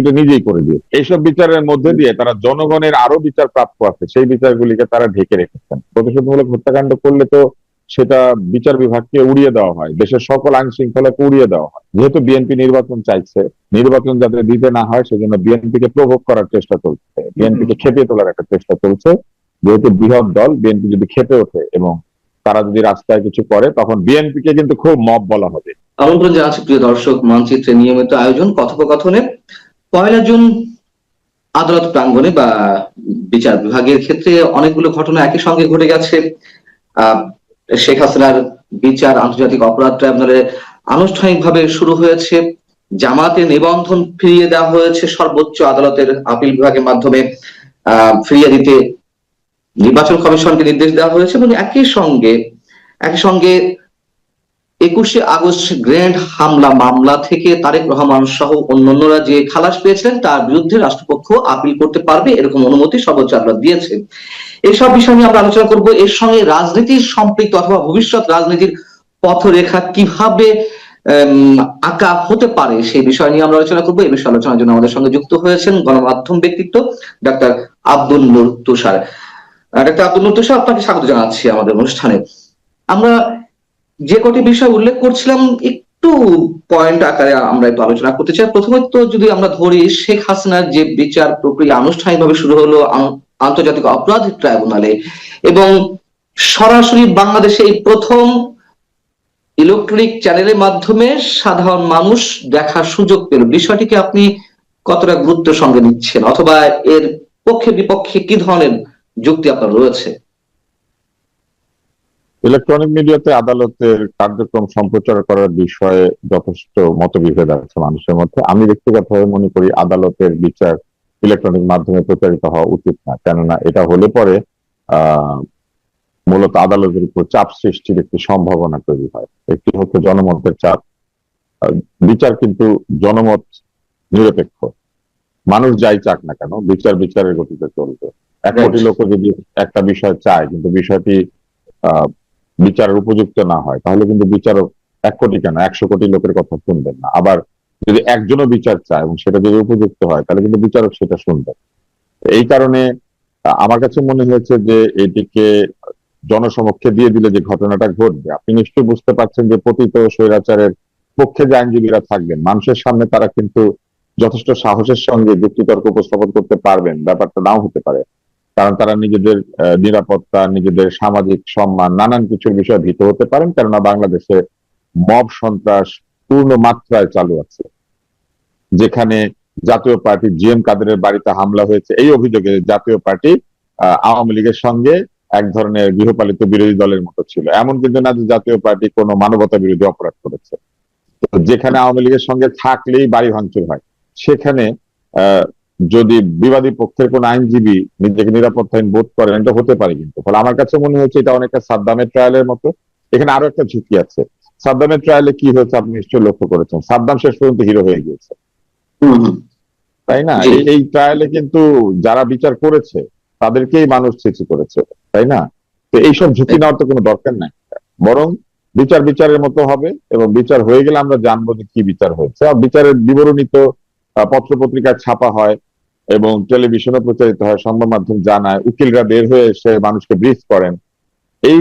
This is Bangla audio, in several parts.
বিএনপিটা নিজেই করে দিয়ে। এইসব বিচারের মধ্যে দিয়ে তারা জনগণের আরও বিচার প্রাপ্য আছে। সেই বিচারগুলিকে তারা ঢেকে রেখেছেন। প্রতিশোধমূলক হত্যাকাণ্ড করলে তো সেটা বিচার বিভাগকে উড়িয়ে দেওয়া হয়। দেশের সকল আইন শৃঙ্খলাকে উড়িয়ে দেওয়া হয়। যেহেতু বিএনপি নির্বাচন চাইছে, নির্বাচন যাতে দিতে না হয়, সেজন্য বিএনপিকে প্রভোগ করার চেষ্টা চলছে। বিএনপিকে খেপিয়ে তোলার একটা চেষ্টা চলছে। যেহেতু বৃহৎ দল, বিএনপি যদি খেপে ওঠে এবং তারা যদি রাস্তায় কিছু করে, তখন বিএনপিকে কিন্তু খুব মব বলা হবে। আমন্ত্রণ জানাচ্ছি প্রিয় দর্শক, মানচিত্রে নিয়মিত আয়োজন, কথোপকথনে। পয়লা জুন আদালত প্রাঙ্গণে বা বিচার বিভাগের ক্ষেত্রে অনেকগুলো ঘটনা একই সঙ্গে ঘটে গেছে। শেখ হাসিনার বিচার আন্তর্জাতিক অপরাধ ট্রাইব্যুনালে আনুষ্ঠানিকভাবে শুরু হয়েছে। জামাতে নিবন্ধন ফিরিয়ে দেওয়া হয়েছে সর্বোচ্চ আদালতের আপিল বিভাগের মাধ্যমে। ফিরিয়ে দিতে নির্বাচন কমিশনকে নির্দেশ দেওয়া হয়েছে এবং একই সঙ্গে একই সঙ্গে একুশে আগস্ট গ্র্যান্ড হামলা মামলা থেকে তারেক রহমান সহ অন্যান্যরা যে খালাস পেয়েছিলেন তার বিরুদ্ধে রাষ্ট্রপক্ষ আপিল করতে পারবে এরকম অনুমতি সর্বোচ্চ আদালত দিয়েছে। এসব বিষয় নিয়ে আমরা আলোচনা করব। এর সঙ্গে রাজনীতির সম্পৃক্ত অথবা ভবিষ্যৎ রাজনীতির পথরেখা কীভাবে আঁকা হতে পারে সেই বিষয় নিয়ে আমরা আলোচনা করব। এই বিষয়ে আলোচনার জন্য আমাদের সঙ্গে যুক্ত হয়েছেন গণমাধ্যম ব্যক্তিত্ব ডাক্তার আব্দুল নূর তুষার। ডাক্তার আব্দুল নূর তুষার, আপনাকে স্বাগত জানাচ্ছি আমাদের অনুষ্ঠানে। আমরা যে কটি বিষয় উল্লেখ করছিলাম, একটু পয়েন্ট আকারে আমরা একটু আলোচনা করতে চাই। প্রথমত যদি আমরা ধরি, শেখ হাসিনার যে বিচার প্রক্রিয়া আনুষ্ঠানিকভাবে শুরু হলো আন্তর্জাতিক অপরাধ ট্রাইব্যুনালে এবং সরাসরি বাংলাদেশে এই প্রথম ইলেকট্রনিক চ্যানেলের মাধ্যমে সাধারণ মানুষ দেখার সুযোগ পেল। বিষয়টিকে আপনি কতটা গুরুত্ব সঙ্গে নিচ্ছেন? অথবা এর পক্ষে বিপক্ষে কি ধরনের যুক্তি আপনার রয়েছে? ইলেকট্রনিক মিডিয়াতে আদালতের কার্যক্রম সম্প্রচার করার বিষয়ে যথেষ্ট মতবিভেদ আছে মানুষের মধ্যে। আমি ব্যক্তিগতভাবে মনে করি আদালতের বিচার ইলেকট্রনিক মাধ্যমে প্রচারিত হওয়া উচিত না। কেননা এটা হলে পরে আহ মূলত আদালতের উপর চাপ সৃষ্টির একটি সম্ভাবনা তৈরি হয়। একটি হচ্ছে জনমতের চাপ। বিচার কিন্তু জনমত নিরপেক্ষ। মানুষ যাই চাক না কেন বিচার বিচারের গতিতে চলবে। এক কোটি লোক যদি একটা বিষয় চায় কিন্তু বিষয়টি আহ বিচারের উপযুক্ত না হয়, তাহলে কিন্তু বিচারক এক কোটি কেন? একশো কোটি লোকের কথা শুনবেন না। আবার যদি একজনও বিচার চায় এবং সেটা যদি উপযুক্ত হয়, তাহলে কিন্তু বিচারক সেটা শুনবেন। এই কারণে আমার কাছে মনে হয়েছে যে এটিকে জনসমক্ষে দিয়ে দিলে যে ঘটনাটা ঘটবে, আপনি নিশ্চয়ই বুঝতে পারছেন যে পতিত স্বৈরাচারের পক্ষে যে আইনজীবীরা থাকবেন, মানুষের সামনে তারা কিন্তু যথেষ্ট সাহসের সঙ্গে যুক্তিতর্ক উপস্থাপন করতে পারবেন, ব্যাপারটা নাও হতে পারে। কারণ তারা নিজেদের নিরাপত্তা, নিজেদের সামাজিক সম্মান, নানান কিছুর বিষয়ে ভীত হতে পারেন, কেননা বাংলাদেশে মব সন্ত্রাস পূর্ণ মাত্রায় চালু আছে। যেখানে জাতীয় পার্টি জিএম কাদেরের বাড়িতে হামলা হয়েছে, এই অভিযোগে জাতীয় পার্টি আওয়ামী লীগের সঙ্গে এক ধরনের গৃহপালিত বিরোধী দলের মতো ছিল। এমন কিন্তু না যে জাতীয় পার্টি কোনো মানবতা বিরোধী অপরাধ করেছে। যেখানে আওয়ামী লীগের সঙ্গে থাকলেই বাড়ি ভাঙচুর হয়। সেখানে যদি বিবাদী পক্ষের কোন আইনজীবী নিজেকে নিরাপত্তাহীন বোধ করেন এটা হতে পারে কিন্তু। ফলে আমার কাছে মনে হচ্ছে এটা অনেকটা সাদ্দামের ট্রায়ালের মতো। এখানে আরও একটা ঝুঁকি আছে। সাদ্দামের ট্রায়ালে কি হয়েছে আপনি নিশ্চয়ই লক্ষ্য করেছেন। সাদ্দাম শেষ পর্যন্ত হিরো হয়ে গিয়েছে। তাই না? এই- ট্রায়ালে কিন্তু যারা বিচার করেছে তাদেরকেই মানুষ চিঠি করেছে তাই না? তো এইসব ঝুঁকি নেওয়ার তো কোনো দরকার নাই। বরং বিচার বিচারের মতো হবে এবং বিচার হয়ে গেলে আমরা জানব যে কি বিচার হয়েছে। আর বিচারের বিবরণী তো পত্র পত্রিকায় ছাপা হয়। এবং টেলিভিশনে প্রচারিত হয় সংবাদ মাধ্যম জানায় উকিলরা বের হয়ে এসে মানুষকে ব্রিফ করেন। এই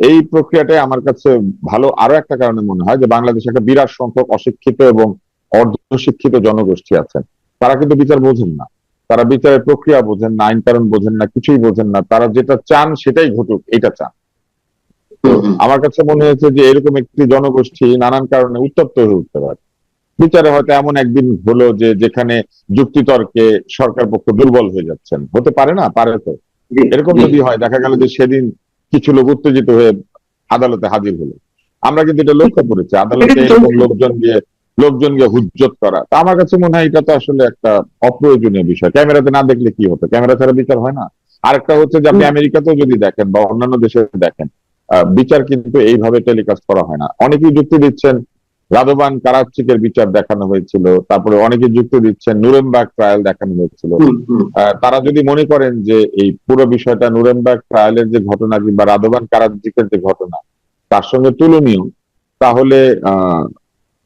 এই প্রক্রিয়াটাই আমার কাছে ভালো আরও একটা কারণে মনে হয় যে বাংলাদেশে একটা বিরাট সংখ্যক অশিক্ষিত এবং অর্ধশিক্ষিত জনগোষ্ঠী আছেন তারা কিন্তু বিচার বোঝেন না। তারা বিচারের প্রক্রিয়া বোঝেন না আইন কারণ বোঝেন না কিছুই বোঝেন না। তারা যেটা চান সেটাই ঘটুক এটা চান। আমার কাছে মনে হয়েছে যে এরকম একটি জনগোষ্ঠী নানান কারণে উত্তপ্ত হয়ে উঠতে পারে। বিচারে হয়তো এমন একদিন হলো যে যেখানে যুক্তিতর্কে সরকার পক্ষ দুর্বল হয়ে যাচ্ছেন। হতে পারে না? পারে তো। এরকম যদি হয় দেখা গেল যে সেদিন কিছু লোক উত্তেজিত হয়ে আদালতে হাজির হলো। আমরা কিন্তু এটা লক্ষ্য করেছি। আদালতে এরকম লোকজন গিয়ে লোকজন গিয়ে হুজ্জত করা। তা আমার কাছে মনে হয় এটা তো আসলে একটা অপ্রয়োজনীয় বিষয়। ক্যামেরাতে না দেখলে কি হতো? ক্যামেরা ছাড়া বিচার হয় না। আরেকটা হচ্ছে যে আপনি আমেরিকাতেও যদি দেখেন বা অন্যান্য দেশে দেখেন আহ, বিচার কিন্তু এইভাবে টেলিকাস্ট করা হয় না। অনেকেই যুক্তি দিচ্ছেন রাদবান কারাচিকের বিচার দেখানো হয়েছিল তারপরে অনেকে যুক্তি দিচ্ছেন নুরেমবার্গ ট্রায়াল দেখানো হয়েছিল। তারা যদি মনে করেন যে এই পুরো বিষয়টা নুরেমবার্গ ট্রায়ালের যে ঘটনা কিংবা রাদবান কারাজিকের যে ঘটনা তার সঙ্গে তুলনীয় তাহলে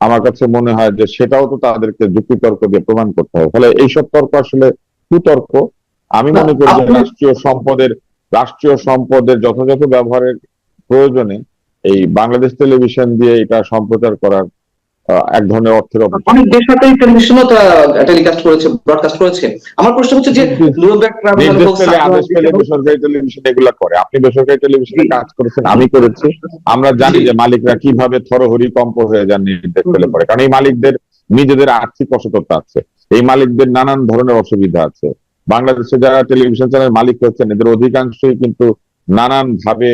আমার কাছে মনে হয় যে সেটাও তো তাদেরকে যুক্তিতর্ক দিয়ে প্রমাণ করতে হবে। ফলে এইসব তর্ক আসলে কুতর্ক। আমি মনে করি যে রাষ্ট্রীয় সম্পদের রাষ্ট্রীয় সম্পদের যথাযথ ব্যবহারের প্রয়োজনে এই বাংলাদেশ টেলিভিশন দিয়ে এটা সম্প্রচার করার এক ধরনের অর্থের অনেক টেলিকাস্ট করেছে ব্রডকাস্ট করেছে। আমার প্রশ্ন হচ্ছে যে নুরনবার্গ বেসরকারি টেলিভিশন এগুলা করে। আপনি বেসরকারি টেলিভিশনে কাজ করেছেন আমি করেছি। আমরা জানি যে মালিকরা কীভাবে থরহরি কম্প হয়ে যান নির্দেশ পেলে পরে। কারণ এই মালিকদের নিজেদের আর্থিক অসততা আছে। এই মালিকদের নানান ধরনের অসুবিধা আছে। বাংলাদেশে যারা টেলিভিশন চ্যানেল মালিক হচ্ছেন এদের অধিকাংশই কিন্তু নানান ভাবে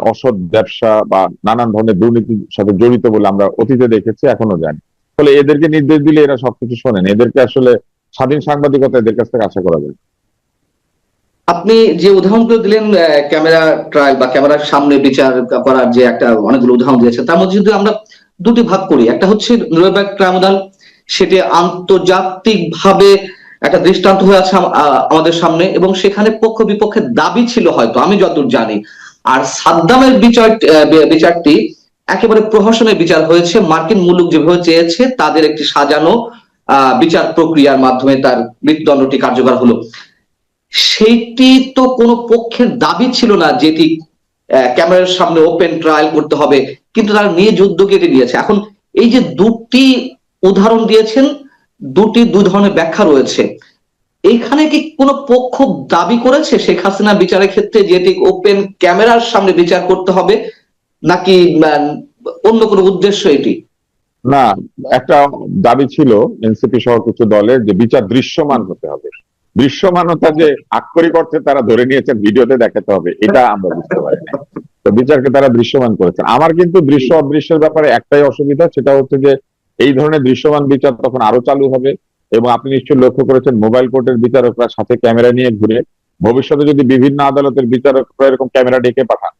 অসৎ ব্যবসা বা নানান ধরনের দুর্নীতির সাথে জড়িত বলে আমরা অতীতে দেখেছি, এখনও জানি। ফলে এদেরকে নির্দেশ দিলে এরা সবকিছু শোনেন। এদেরকে আসলে স্বাধীন সাংবাদিকতা এদের কাছ থেকে আশা করা যায়। আপনি যে উদাহরণগুলো দিলেন ক্যামেরা ট্রায়াল বা ক্যামেরার সামনে বিচার করার যে একটা অনেকগুলো উদাহরণ দিয়েছেন, তার মধ্যে যদি আমরা দুটি ভাগ করি, একটা হচ্ছে নুরনবার্গ ট্রাইব্যুনাল, সেটি আন্তর্জাতিক ভাবে একটা দৃষ্টান্ত হয়ে আছে আম- আমাদের সামনে এবং সেখানে পক্ষ বিপক্ষের দাবি ছিল হয়তো, আমি যতদূর জানি। আর সাদ্দামের বিচার বিচারটি একেবারে প্রহসনের বিচার হয়েছে। মার্কিন মুলুক যেভাবে চেয়েছে, তাদের একটি সাজানো বিচার প্রক্রিয়ার মাধ্যমে তার মৃত্যুদণ্ডটি কার্যকর হলো। সেইটি তো কোনো পক্ষের দাবি ছিল না যেটি ক্যামেরার সামনে ওপেন ট্রায়াল করতে হবে, কিন্তু তারা নিয়ে যুদ্ধ কেটে নিয়েছে। এখন এই যে দুটি উদাহরণ দিয়েছেন, দুটি দু ধরনের ব্যাখ্যা রয়েছে। এইখানে কি কোনো পক্ষ দাবি করেছে? শেখ হাসিনা বিচারের ক্ষেত্রে যে এটি ওপেন ক্যামেরার সামনে বিচার করতে হবে, নাকি অন্য কোনো উদ্দেশ্য এটি? না, একটা দাবি ছিল এনসিপি সহ কিছু দলের যে বিচার দৃশ্যমান হতে হবে। দৃশ্যমানতা যে আক্ষরিক অর্থে তারা ধরে নিয়েছেন, ভিডিওতে দেখাতে হবে, এটা আমরা বুঝতে পারি তো বিচারকে তারা দৃশ্যমান করেছেন। আমার কিন্তু দৃশ্য অদৃশ্যের ব্যাপারে একটাই অসুবিধা, সেটা হচ্ছে যে এই ধরনের দৃশ্যমান বিচার তখন আরও চালু হবে। এবং আপনি নিশ্চয়ই লক্ষ্য করেছেন মোবাইল কোর্টের বিচারকরা সাথে ক্যামেরা নিয়ে ঘুরে ভবিষ্যতে যদি বিভিন্ন আদালতের বিচারকরা এরকম ক্যামেরা ডেকে পাঠান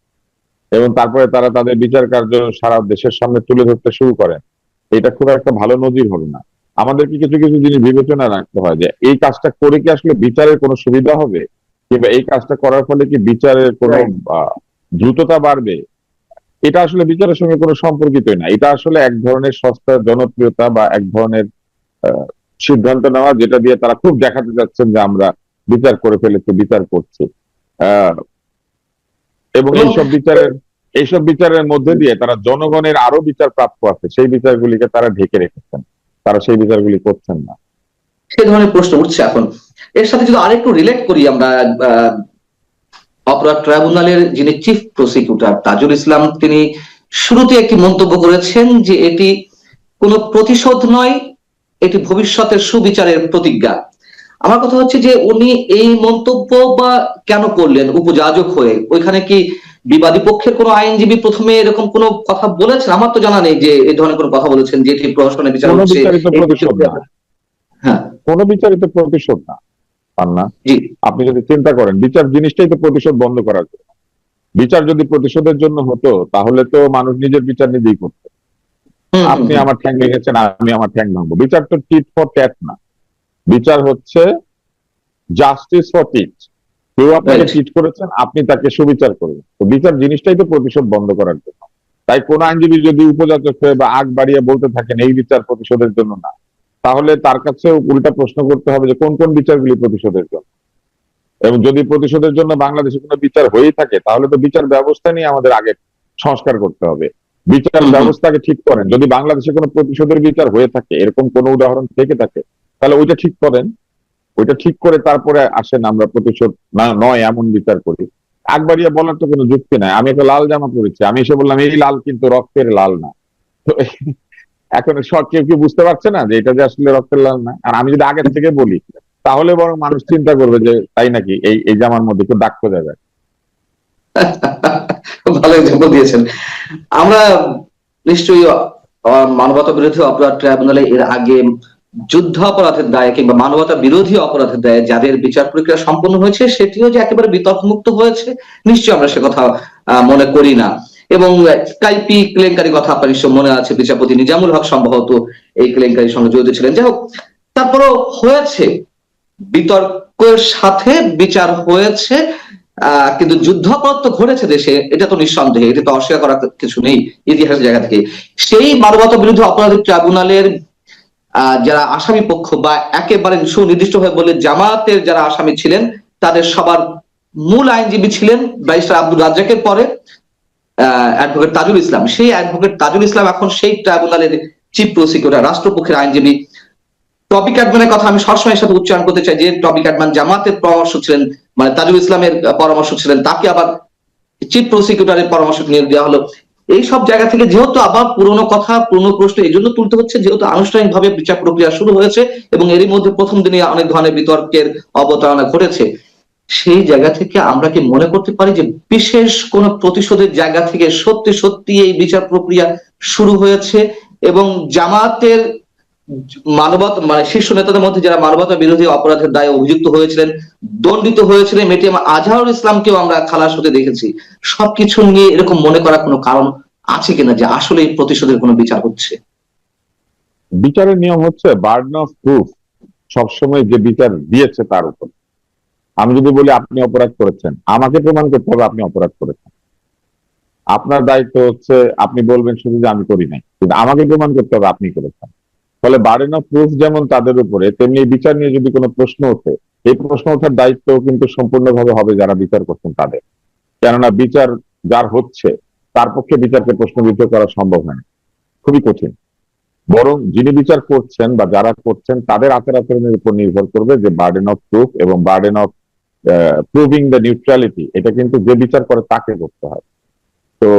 এবং তারপরে তারা তাদের বিচার কার্য সারা দেশের সামনে তুলে ধরতে শুরু করেন এটা খুব একটা ভালো নজির হবে না। আমাদেরকে কিছু কিছু জিনিস বিবেচনা রাখতে হয় যে এই কাজটা করে কি আসলে বিচারের কোনো সুবিধা হবে? কিংবা এই কাজটা করার ফলে কি বিচারের কোনো. দ্রুততা বাড়বে? এটা আসলে বিচারের সঙ্গে কোনো সম্পর্কিতই না। এটা আসলে এক ধরনের সস্তা জনপ্রিয়তা বা এক ধরনের আহ, সিদ্ধান্ত নেওয়া যেটা দিয়ে তারা খুব দেখাতে যাচ্ছেন যে আমরা বিচার করে ফেলেছি বিচার করছি। এবং এইসব বিচারের এইসব বিচারের মধ্যে দিয়ে তারা জনগণের আরও বিচার প্রাপ্য আছে সেই বিচারগুলিকে তারা ঢেকে রেখেছেন। তারা সেই বিচারগুলি করছেন না। সে ধরনের প্রশ্ন উঠছে এখন। এর সাথে যদি আরেকটু রিলেট করি আমরা অপরাধ ট্রাইব্যুনালের যিনি চিফ প্রসিকিউটর তাজুল ইসলাম তিনি শুরুতে একটি মন্তব্য করেছেন যে এটি কোনো প্রতিশোধ নয় এটি ভবিষ্যতের সুবিচারের প্রতিজ্ঞা। আমার কথা হচ্ছে যে উনি এই মন্তব্য বা কেন করলেন উপযাজক হয়ে? ওইখানে কি বিবাদী পক্ষের কোনো আইনজীবী প্রথমে এরকম কোনো কথা বলেছেন? আমার তো জানা নেই যে এই ধরনের কোনো কথা বলেছেন যে এটি প্রহসনের বিচার হচ্ছে হ্যাঁ। কোনো বিচারিত প্রতিশোধ না পান না আপনি যদি চিন্তা করেন বিচার জিনিসটাই তো প্রতিশোধ বন্ধ করার জন্য। বিচার যদি প্রতিশোধের জন্য হতো তাহলে তো মানুষ নিজের বিচার নিজেই করতো। আপনি আমার ঠ্যাং ভেঙেছেন আমি আমার ঠ্যাং ভাঙবো। বিচার তো টিট ফর ট্যাট না। বিচার হচ্ছে জাস্টিস ফর টিট কেউ আপনাকে. চিট করেছেন আপনি তাকে সুবিচার করবেন। তো বিচার জিনিসটাই তো প্রতিশোধ বন্ধ করার জন্য। তাই কোন আইনজীবী যদি উপযাচক হয়ে বা আগ বাড়িয়ে বলতে থাকেন এই বিচার প্রতিশোধের জন্য না তাহলে তার কাছে উল্টা প্রশ্ন করতে হবে যে কোন কোন বিচারগুলি প্রতিশোধের জন্য? এবং যদি প্রতিশোধের জন্য বাংলাদেশে কোনো বিচার হয়েই থাকে তাহলে তো বিচার ব্যবস্থা নিয়ে আমাদের আগে সংস্কার করতে হবে। বিচার। ব্যবস্থাকে ঠিক করেন। যদি বাংলাদেশে কোনো প্রতিশোধের বিচার হয়ে থাকে এরকম কোনো উদাহরণ থেকে থাকে তাহলে ওইটা ঠিক করেন। ওইটা ঠিক করে তারপরে আসেন আমরা প্রতিশোধ। না নয় এমন বিচার করি। একবারিয়া বলার তো কোনো যুক্তি নাই। আমি একটা লাল জামা পরেছি। আমি এসে বললাম এই লাল কিন্তু রক্তের লাল না। তো এখন সব কেউ কি বুঝতে পারছে না যে এটা যে আসলে রক্তের লাল না? আর আমি যদি আগের থেকে বলি তাহলে বরং মানুষ চিন্তা করবে যে তাই নাকি এই এই জামার মধ্যে একটু দাগ খোঁজা যায়। ভালো এক্সাম্পল দিয়েছেন। আমরা নিশ্চয়ই মানবতা বিরোধী অপরাধ ট্রাইব্যুনালে এর আগে যুদ্ধ অপরাধের দায়ে কিংবা মানবতা বিরোধী অপরাধের দায়ে যাদের বিচার প্রক্রিয়া সম্পন্ন হয়েছে, সেটিও যে একেবারে বিতর্কমুক্ত হয়েছে, নিশ্চয়ই আমরা সে কথা মনে করি না। এবং স্কাইপি কেলেঙ্কারি কথা আপনার নিশ্চয় মনে আছে, বিচারপতি নিজামুল হক সম্ভবত এই কেলেঙ্কারির সঙ্গে জড়িত ছিলেন। যাই হোক, তারপরও হয়েছে, বিতর্কের সাথে বিচার হয়েছে কিন্তু যুদ্ধাপরাধ তো ঘটেছে দেশে, এটা তো নিঃসন্দেহে, এটা তো অস্বীকার করার কিছু নেই ইতিহাসের জায়গা থেকে। সেই মানবতা বিরুদ্ধে অপরাধী ট্রাইব্যুনালের যারা আসামি পক্ষ বা একেবারে সুনির্দিষ্ট ভাবে বলে জামাতের যারা আসামি ছিলেন, তাদের সবার মূল আইনজীবী ছিলেন ব্যারিস্টার আব্দুল রাজ্জাকের পরে অ্যাডভোকেট তাজুল ইসলাম। সেই অ্যাডভোকেট তাজুল ইসলাম এখন সেই ট্রাইব্যুনালের চিফ প্রসিকিউটর, রাষ্ট্রপক্ষের আইনজীবী। টপিক অ্যাডম্যানের কথা আমি সবসময় সাথে উচ্চারণ করতে চাই যে টপিক অ্যাডম্যান জামাতের পরামর্শ ছিলেন মানে তাজুল ইসলামের আহ, পরামর্শ ছিলেন তাকে আবার চিফ প্রসিকিউটরের পরামর্শ নিয়ে দেওয়া হলো। এই সব জায়গা থেকে যেহেতু আবার পুরনো কথা পুরনো প্রশ্ন এই জন্য তুলতে হচ্ছে যেহেতু আনুষ্ঠানিকভাবে বিচার প্রক্রিয়া শুরু হয়েছে এবং এরই মধ্যে প্রথম দিনে অনেক ধরনের বিতর্কের অবতারণা ঘটেছে সেই জায়গা থেকে আমরা কি মনে করতে পারি যে বিশেষ কোন প্রতিশোধের জায়গা থেকে সত্যি সত্যি এই বিচার প্রক্রিয়া শুরু হয়েছে এবং জামাতের মানবতা মানে শীর্ষ নেতাদের মধ্যে যারা মানবতা বিরোধী অপরাধের দায়ে অভিযুক্ত হয়েছিলেন, দণ্ডিত হয়েছিলেন আজহারুল ইসলামকেও আমরা খালাস হতে দেখেছি। সবকিছু নিয়ে এরকম মনে করার কোনো কারণ আছে কিনা যে আসলে প্রতিশোধের কোনো বিচার হচ্ছে? বিচারের নিয়ম হচ্ছে বার্ডন অফ প্রুফ সবসময় যে বিচার দিয়েছে তার উপর। আমি যদি বলি, আপনি অপরাধ করেছেন, আমাকে প্রমাণ করতে হবে আপনি অপরাধ করেছেন। আপনার দায়িত্ব হচ্ছে, আপনি বলবেন শুধু যে আমি করি নাই, কিন্তু আমাকে প্রমাণ করতে হবে আপনি করেছেন। ফলে বার্ডেন অফ প্রুফ যেমন তাদের উপরে, তেমনি বিচার নিয়ে যদি কোনো প্রশ্ন ওঠে, এই প্রশ্ন ওঠার দায়িত্ব কিন্তু সম্পূর্ণভাবে হবে যারা বিচার করছেন তাদের। কেননা বিচার যার হচ্ছে, তার পক্ষে বিচারকে প্রশ্নবিদ্ধ করা সম্ভব হয় না। খুবই কঠিন। বরং যিনি বিচার করছেন বা যারা করছেন, তাদের আচার আচরণের উপর নির্ভর করবে যে বার্ডেন অফ প্রুফ এবং burden of proving the neutrality এটা কিন্তু যে বিচার করে তাকে করতে হয়। তো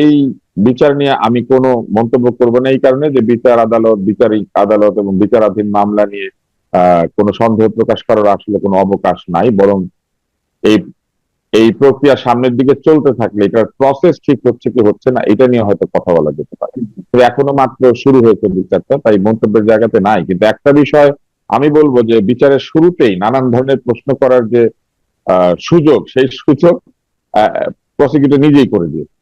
এই বিচার নিয়ে আমি কোনো মন্তব্য করব না, এই কারণে যে বিচার আদালত, বিচারিক আদালত এবং বিচারাধীন মামলা নিয়ে কোনো সন্দেহ প্রকাশ করার আসলে কোনো অবকাশ নাই, বরং এই এই প্রক্রিয়া সামনের দিকে চলতে থাকলে এটার প্রসেস ঠিক হচ্ছে কি হচ্ছে না, এটা নিয়ে হয়তো কথা বলা যেতে পারে। এখনও মাত্র শুরু হয়েছে বিচারটা, তাই মন্তব্যের জায়গাতে নাই। কিন্তু একটা বিষয় আমি বলব যে বিচারের শুরুতেই নানান ধরনের প্রশ্ন করার যে সুযোগ, সেই সুযোগ প্রসিকিউটর নিজেই করে দিয়েছে।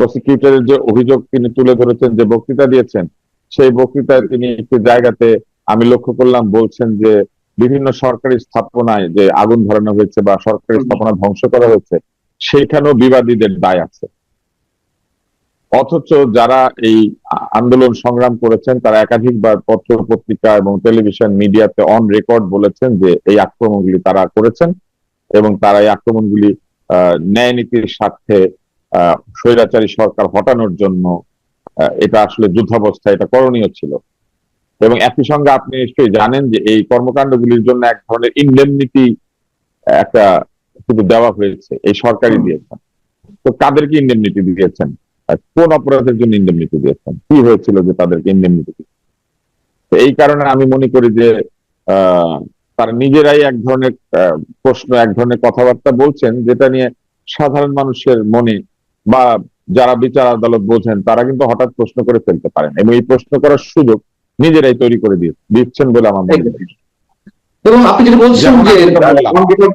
প্রসিকিউটরের যে অভিযোগ তিনি তুলে ধরেছেন যে বক্তৃতা দিয়েছেন সেই বক্তৃতায় তিনি একটি জায়গাতে আমি লক্ষ্য করলাম বলছেন যে বিভিন্ন সরকারি স্থাপনায় যে আগুন ধরানো হয়েছে বা সরকারি স্থাপনা ধ্বংস করা হয়েছে সেখানেও বিবাদীদের দায় আছে। অথচ যারা এই আন্দোলন সংগ্রাম করেছেন তারা একাধিকবার পত্র পত্রিকা এবং টেলিভিশন মিডিয়াতে অন রেকর্ড বলেছেন যে এই আক্রমণগুলি তারা করেছেন এবং তারা এই আক্রমণগুলি আহ, ন্যায় নীতির স্বার্থে স্বৈরাচারী সরকার হটানোর জন্য এটা আসলে যুদ্ধাবস্থা এটা করণীয় ছিল। এবং একই সঙ্গে আপনি নিশ্চয়ই জানেন যে এই কর্মকাণ্ডগুলির জন্য এক ধরনের ইন্ডেমনিটি একটা কিন্তু দেওয়া হয়েছে এই সরকারই দিয়েছেন। তো কাদেরকে ইন্ডেমনিটি দিয়েছেন? কোন অপরাধের জন্য ইন্ডেমনিটি দিয়েছেন? কি হয়েছিল যে তাদেরকে ইন্ডেমনিটি তো এই কারণে আমি মনে করি যে আহ, তারা নিজেরাই এক ধরনের আহ, প্রশ্ন এক ধরনের কথাবার্তা বলছেন যেটা নিয়ে সাধারণ মানুষের মনে বা যারা বিচার আদালত বোঝেন তারা কিন্তু হঠাৎ প্রশ্ন করে ফেলতে পারেন এবং এই প্রশ্ন করার সুযোগ নিজেরাই তৈরি করে দিয়ে দিচ্ছেন বলে আমার মনে হয়। এবং আপনি যেটা বলছেন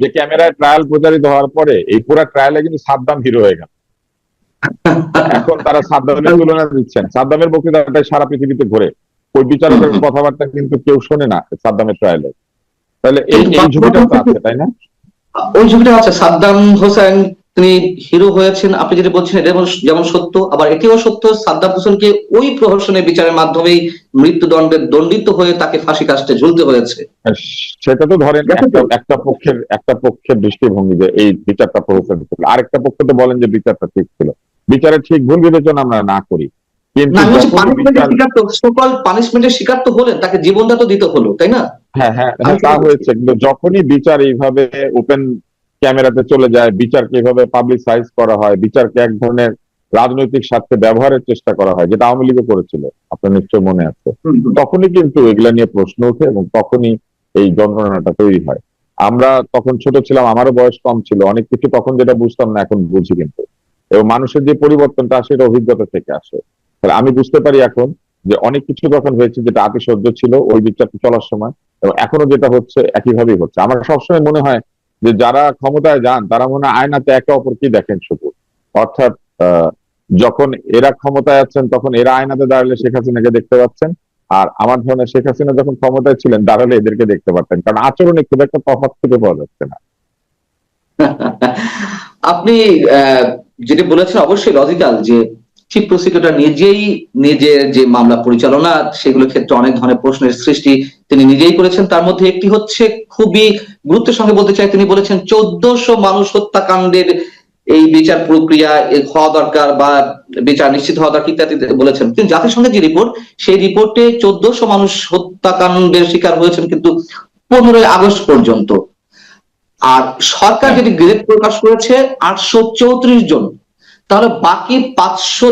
যে ক্যামেরায় ট্রায়াল প্রচারিত হওয়ার পরে এই পুরো ট্রায়ালে কিন্তু সাদ্দাম হিরো হয়ে গেল। এখন তারা সাদ্দামের তুলনা দিচ্ছেন। সাদ্দামের বক্তৃতাটা সারা পৃথিবীতে ঘুরে। ওই বিচারকের। কথাবার্তা কিন্তু কেউ শোনে না সাদ্দামের ট্রায়ালে তাহলে এই ঝুঁকিটা আছে তাই না? ওই ছবিটা আছে। সাদ্দাম হোসেন তিনি হিরো হয়েছেন। আপনি যেটা বলছেন এটা যেমন- সত্য আবার এটিও সত্য সাদ্দাম হোসেনকে ওই প্রহসনের বিচারের মাধ্যমেই মৃত্যুদণ্ডে দণ্ডিত হয়ে তাকে ফাঁসি কাস্টে ঝুলতে হয়েছে। সেটা তো ধরেন একটা পক্ষের একটা পক্ষের দৃষ্টিভঙ্গি যে এই বিচারটা প্রহসন ছিল। আরেকটা পক্ষ তো বলেন যে বিচারটা ঠিক ছিল। বিচারের ঠিক ভুল বিবেচনা আমরা না করি। পানিশমেন্টের শিকার তো হলেন তাকে জীবনটা তো দিতে হলো তাই না? হ্যাঁ হ্যাঁ হ্যাঁ, তা হয়েছে। কিন্তু যখনই বিচার এইভাবে ওপেন ক্যামেরাতে চলে যায় বিচারকে এইভাবে পাবলিসাইজ করা হয় বিচারকে এক ধরনের রাজনৈতিক স্বার্থে ব্যবহারের চেষ্টা করা হয় যেটা আওয়ামী লীগও করেছিল আপনার নিশ্চয় মনে আছে। তখনই কিন্তু এগুলা নিয়ে প্রশ্ন ওঠে এবং তখনই এই যন্ত্রণাটা তৈরি হয়। আমরা তখন ছোট ছিলাম আমারও বয়স কম ছিল অনেক কিছু তখন যেটা বুঝতাম না এখন বুঝি কিন্তু। এবং মানুষের যে পরিবর্তনটা আসে এটা অভিজ্ঞতা থেকে আসে। তাহলে আমি বুঝতে পারি এখন যে অনেক কিছু তখন হয়েছে যেটা আতি সহ্য ছিল ওই বিচারটা চলার সময় এবং এখনও যেটা হচ্ছে একইভাবেই হচ্ছে। আমার সবসময় মনে হয় যে যারা ক্ষমতায় যান, তারা মনে আয়নাতে একে অপরকে দেখেন শুধু। অর্থাৎ যখন এরা ক্ষমতায় আছেন, তখন এরা আয়নাতে দাঁড়ালে শেখ হাসিনাকে দেখতে পাচ্ছেন। আর আমার ধারণা শেখ হাসিনা যখন ক্ষমতায় ছিলেন, দাঁড়ালে এদেরকে দেখতে পারতেন কারণ আচরণে খুব একটা তফাৎ খুঁজে পাওয়া যাচ্ছে না। আপনি যেটা বলেছেন, অবশ্যই লজিক্যাল যে চিফ প্রসিকিউটর নিজেই নিজের যে মামলা পরিচালনা সেগুলোর ক্ষেত্রে অনেক ধরনের প্রশ্নের সৃষ্টি তিনি নিজেই করেছেন। তার মধ্যে একটি হচ্ছে খুবই গুরুত্বের সঙ্গে বলতে চাই তিনি বলেছেন চোদ্দশো মানুষ হত্যাকাণ্ডের এই বিচার প্রক্রিয়া হওয়া দরকার বা বিচার নিশ্চিত হওয়া দরকার ইত্যাদি বলেছেন। কিন্তু জাতিসংঘের যে রিপোর্ট সেই রিপোর্টে চোদ্দশো মানুষ হত্যাকাণ্ডের শিকার হয়েছেন কিন্তু পনেরোই আগস্ট পর্যন্ত। আর সরকার হ্যাঁ। যদি গ্রেড প্রকাশ করেছে আটশো চৌত্রিশ জন তাহলে বাকি পাঁচশো